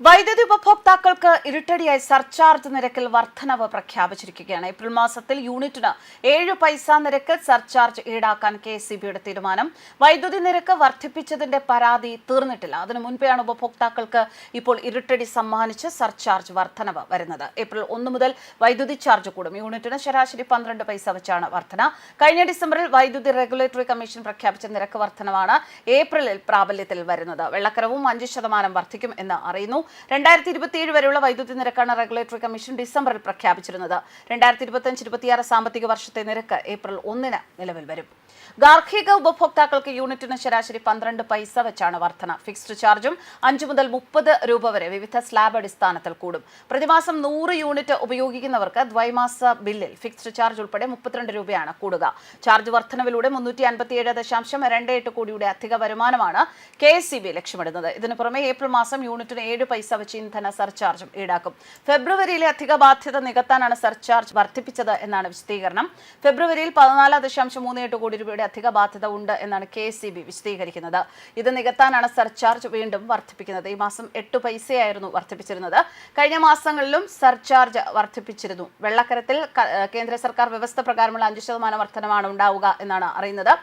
വൈദ്യുതി ഉപഭോക്താക്കൾക്ക് ഇരുട്ടടിയായി സർചാർജ് നിരക്കിൽ വർധനവ് പ്രഖ്യാപിച്ചിരിക്കുകയാണ്. ഏപ്രിൽ മാസത്തിൽ യൂണിറ്റിന് ഏഴ് പൈസ നിരക്കിൽ സർചാർജ് ഈടാക്കാൻ കെ തീരുമാനം. വൈദ്യുതി നിരക്ക് വർദ്ധിപ്പിച്ചതിന്റെ പരാതി തീർന്നിട്ടില്ല. അതിനു മുൻപെയാണ് ഉപഭോക്താക്കൾക്ക് ഇപ്പോൾ ഇരുട്ടടി സമ്മാനിച്ച് സർചാർജ് വർധനവ് വരുന്നത്. ഏപ്രിൽ ഒന്ന് മുതൽ വൈദ്യുതി ചാർജ് കൂടും. യൂണിറ്റിന് ശരാശരി പന്ത്രണ്ട് പൈസ വെച്ചാണ് വർധന. കഴിഞ്ഞ ഡിസംബറിൽ വൈദ്യുതി റെഗുലേറ്ററി കമ്മീഷൻ പ്രഖ്യാപിച്ച നിരക്ക് വർധനവാണ് ഏപ്രിലിൽ പ്രാബല്യത്തിൽ വരുന്നത്. വെള്ളക്കരവും അഞ്ച് ശതമാനം വർദ്ധിക്കും എന്ന് അറിയുന്നു. രണ്ടായിരത്തി ഇരുപത്തിയേഴ് വരെയുള്ള വൈദ്യുതി നിരക്കാണ് റെഗുലേറ്ററി കമ്മീഷൻ ഡിസംബറിൽ പ്രഖ്യാപിച്ചിരുന്നത്. രണ്ടായിരത്തി ഇരുപത്തിയഞ്ച് ഇരുപത്തിയാറ് സാമ്പത്തിക വർഷത്തെ നിരക്ക് ഏപ്രിൽ ഒന്നിന് നിലവിൽ വരും. ഗാർഹിക ഉപഭോക്താക്കൾക്ക് യൂണിറ്റിന് ശരാശരി പന്ത്രണ്ട് പൈസ വെച്ചാണ് വർധന. ഫിക്സ്ഡ് ചാർജും അഞ്ച് മുതൽ മുപ്പത് രൂപ വരെ വിവിധ സ്ലാബ് അടിസ്ഥാനത്തിൽ കൂടും. പ്രതിമാസം നൂറ് യൂണിറ്റ് ഉപയോഗിക്കുന്നവർക്ക് ദ്വൈമാസ ബില്ലിൽ ഫിക്സ്ഡ് ചാർജ് ഉൾപ്പെടെ മുപ്പത്തിരണ്ട് രൂപയാണ് കൂടുക. ചാർജ് വർധനവിലൂടെ മുന്നൂറ്റി അൻപത്തിയേഴ് ദശാംശം രണ്ട് എട്ട് കോടിയുടെ അധിക വരുമാനമാണ് കെ എസ് സി ബി ലക്ഷ്യമിടുന്നത്. ഇതിനു പുറമെ ഏപ്രിൽ മാസം യൂണിറ്റിന് ഏഴ് പൈസ വെച്ച് ഇന്ധന സർചാർജും ഈടാക്കും. ഫെബ്രുവരിയിലെ അധിക ബാധ്യത നികത്താനാണ് സർചാർജ് വർദ്ധിപ്പിച്ചത് എന്നാണ് വിശദീകരണം. ഫെബ്രുവരിയിൽ പതിനാല് ദശാംശം മൂന്ന് എട്ട് കോടി രൂപയുടെ അധിക ബാധ്യത ഉണ്ട് എന്നാണ് കെ സി ബി വിശദീകരിക്കുന്നത്. ഇത് നികത്താനാണ് സർചാർജ് വീണ്ടും വർദ്ധിപ്പിക്കുന്നത്. ഈ മാസം എട്ട് പൈസയായിരുന്നു വർദ്ധിപ്പിച്ചിരുന്നത്. കഴിഞ്ഞ മാസങ്ങളിലും സർചാർജ് വർദ്ധിപ്പിച്ചിരുന്നു. വെള്ളക്കരത്തിൽ കേന്ദ്ര സർക്കാർ വ്യവസ്ഥ പ്രകാരമുള്ള അഞ്ച് ശതമാനം വർധനമാണ് ഉണ്ടാവുക എന്നാണ് അറിയുന്നത്.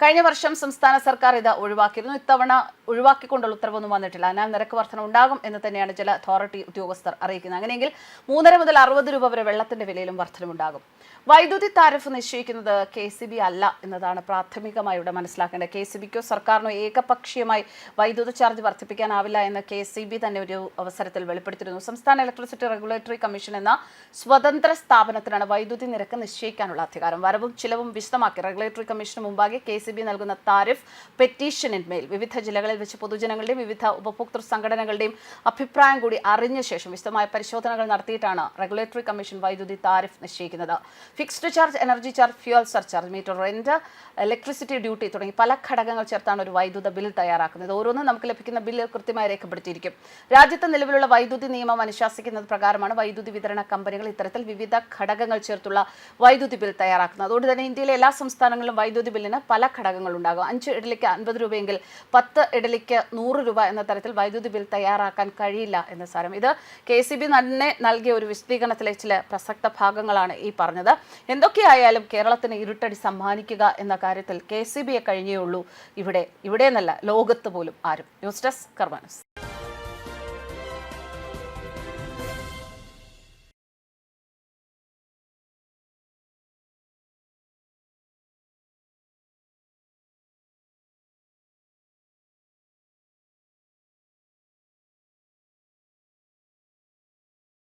കഴിഞ്ഞ വർഷം സംസ്ഥാന സർക്കാർ ഇത് ഒഴിവാക്കിയിരുന്നു. ഇത്തവണ ഒഴിവാക്കിക്കൊണ്ടുള്ള ഉത്തരവൊന്നും വന്നിട്ടില്ല. അതിനാൽ നിരക്ക് വർധന ഉണ്ടാകും എന്ന് തന്നെയാണ് ജല അതോറിറ്റി ഉദ്യോഗസ്ഥർ അറിയിക്കുന്നത്. അങ്ങനെയെങ്കിൽ മൂന്നര മുതൽ അറുപത് രൂപ വരെ വെള്ളത്തിന്റെ വിലയിലും വർധനമുണ്ടാകും വൈദ്യുതി താരിഫ് നിശ്ചയിക്കുന്നത് കെ സി ബി അല്ല എന്നതാണ് പ്രാഥമികമായി ഇവിടെ മനസ്സിലാക്കേണ്ടത്. കെ സി ബിക്കോ സർക്കാരിനോ ഏകപക്ഷീയമായി വൈദ്യുതി ചാർജ് വർദ്ധിപ്പിക്കാനാവില്ല എന്ന് കെ സി ബി തന്നെ ഒരു അവസരത്തിൽ വെളിപ്പെടുത്തിയിരുന്നു. സംസ്ഥാന ഇലക്ട്രിസിറ്റി റെഗുലേറ്ററി കമ്മീഷൻ എന്ന സ്വതന്ത്ര സ്ഥാപനത്തിനാണ് വൈദ്യുതി നിരക്ക് നിശ്ചയിക്കാനുള്ള അധികാരം. വരവും ചിലവും വിശദമാക്കി. റെഗുലേറ്ററി കമ്മീഷന് മുമ്പാകെ കെ സി ബി നൽകുന്ന താരിഫ് പെറ്റീഷനിന്മേൽ വിവിധ ജില്ലകളിൽ വെച്ച് പൊതുജനങ്ങളുടെയും വിവിധ ഉപഭോക്തൃ സംഘടനകളുടെയും അഭിപ്രായം കൂടി അറിഞ്ഞ ശേഷം വിശദമായ പരിശോധനകൾ നടത്തിയിട്ടാണ് റെഗുലേറ്ററി കമ്മീഷൻ വൈദ്യുതി താരിഫ് നിശ്ചയിക്കുന്നത്. Fixed charge energy charge fuel surcharge meter rent electricity duty തുടങ്ങി പല ഘടകങ്ങൾ ചേർത്താണ് ഒരു വൈദ്യുത ബിൽ തയ്യാറാക്കുന്നത്. ഓരോന്നും നമുക്ക് ലഭിക്കുന്ന ബില്ല് കൃത്യമായി രേഖപ്പെടുത്തിയിരിക്കും. രാജ്യത്ത് നിലവിലുള്ള വൈദ്യുതി നിയമം അനുശാസിക്കുന്നത് പ്രകാരമാണ് വൈദ്യുതി വിതരണ കമ്പനികൾ ഇത്തരത്തിൽ വിവിധ ഘടകങ്ങൾ ചേർത്തുള്ള വൈദ്യുതി ബിൽ തയ്യാറാക്കുന്നത്. അതുകൊണ്ട് തന്നെ ഇന്ത്യയിലെ എല്ലാ സംസ്ഥാനങ്ങളിലും വൈദ്യുതി ബില്ലിന് പല ഘടകങ്ങൾ ഉണ്ടാകും അഞ്ച് ഇഡലിക്ക് അൻപത് രൂപയെങ്കിൽ പത്ത് ഇഡലിക്ക് നൂറ് രൂപ എന്ന തരത്തിൽ വൈദ്യുതി ബിൽ തയ്യാറാക്കാൻ കഴിയില്ല എന്ന സാരം. ഇത് കെ സി ബി തന്നെ നൽകിയ ഒരു വിശദീകരണത്തിലെ ചില പ്രസക്ത ഭാഗങ്ങളാണ് ഈ പറഞ്ഞത്. എന്തൊക്കെയായാലും കേരളത്തിന് ഇരുട്ടടി സമ്മാനിക്കുക എന്ന കാര്യത്തിൽ കെ സി ബിയെ കഴിഞ്ഞേ ഉള്ളൂ. ഇവിടെ ഇവിടെ എന്നല്ല ലോകത്ത് പോലും ആരും. News desk കർമാനസ്.